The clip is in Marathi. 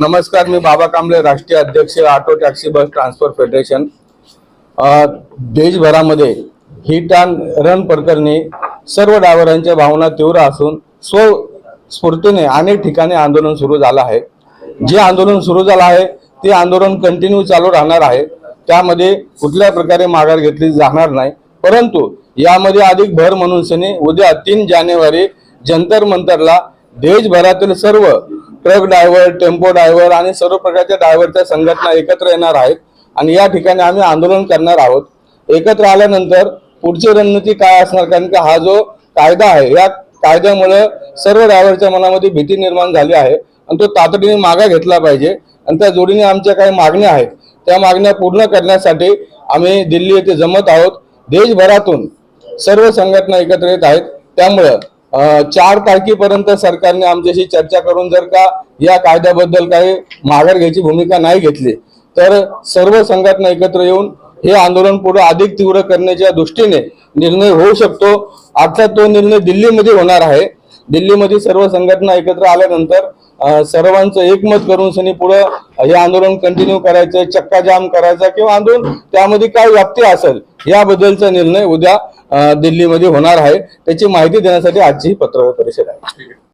नमस्कार मी बाबा कांबळे राष्ट्रीय अध्यक्ष auto taxi bus transfer federation. देशभरामध्ये hit and run प्रकरणी सर्व ड्रायव्हरांच्या भावना तीव्र असून स्वस्फूर्तीने अनेक ठिकाणी आंदोलन सुरू झालं आहे. जे आंदोलन सुरू झालं आहे ते आंदोलन कंटिन्यू चालू राहणार आहे. त्यामध्ये कुठल्या प्रकारे माघार घेतली जाणार नाही. परंतु यामध्ये अधिक भर म्हणून सनी उद्या तीन जानेवारी जंतर मंतरला देशभरातील सर्व ट्रक ड्रायव्हर टेम्पो ड्रायव्हर आणि सर्व प्रकारच्या ड्रायव्हरच्या संघटना एकत्र येणार आहेत आणि या ठिकाणी आम्ही आंदोलन करणार आहोत. एकत्र आल्यानंतर पुढची रणनीती काय असणार? कारण की हा जो कायदा आहे या कायद्यामुळे सर्व ड्रायव्हरच्या मनामध्ये भीती निर्माण झाली आहे आणि तो तातडीने मागा घेतला पाहिजे आणि त्या जोडीने आमच्या काही मागण्या आहेत. त्या मागण्या पूर्ण करण्यासाठी आम्ही दिल्ली येथे जमत आहोत. देशभरातून सर्व संघटना एकत्र येत आहेत. त्यामुळं चार तारखेपर्यंत सरकारने आमच्याशी चर्चा करून जर का या कायद्याबद्दल काही माघार घ्यायची भूमिका नाही घेतली तर सर्व संघटना एकत्र येऊन हे आंदोलन पुढे अधिक तीव्र करण्याच्या दृष्टीने निर्णय होऊ शकतो. आता तो निर्णय दिल्लीमध्ये होणार आहे. दिल्लीमध्ये सर्व संघटना एकत्र आल्यानंतर सर्वांचं एकमत करून सनी पुढे हे आंदोलन कंटिन्यू करायचं चक्काजाम करायचा किंवा आंदोलन त्यामध्ये काय व्याप्ती असेल याबद्दलचा निर्णय उद्या दिल्लीमध्ये होणार आहे. त्याची माहिती देण्यासाठी आजची पत्रकार परिषद आहे.